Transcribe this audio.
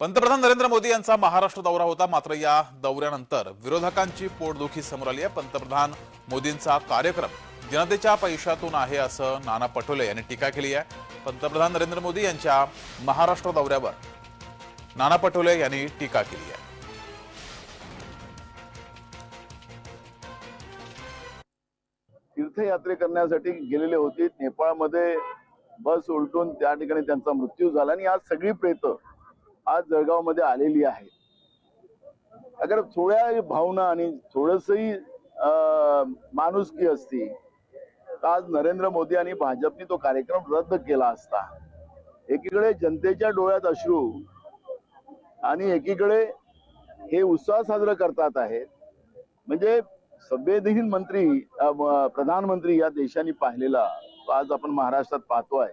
पंतप्रधान नरेंद्र मोदी यांचा महाराष्ट्र दौरा होता मात्र या दौऱ्यानंतर विरोधकांची पोटदुखी समोर आली आहे. पंतप्रधान मोदींचा कार्यक्रम जनतेच्या पैशातून आहे असं नाना पटोले यांनी टीका केली आहे. पंतप्रधान नरेंद्र मोदी यांच्या महाराष्ट्र दौऱ्यावर नाना पटोले यांनी टीका केली आहे. तीर्थयात्रे करण्यासाठी गेलेले होते. नेपाळमध्ये बस उलटून त्या ठिकाणी त्यांचा मृत्यू झाला आणि आज सगळी प्रेत आज जळगावमध्ये आलेली आहे. अगर थोड्या भावना आणि थोडसही माणुसकी असती तर आज नरेंद्र मोदी आणि भाजपने तो कार्यक्रम रद्द केला असता. एकीकडे जनतेच्या डोळ्यात अश्रू आणि एकीकडे हे उत्साह साजरं करतात आहेत. म्हणजे संवेदहीन मंत्री प्रधानमंत्री या देशाने पाहिलेला आज आपण महाराष्ट्रात पाहतोय.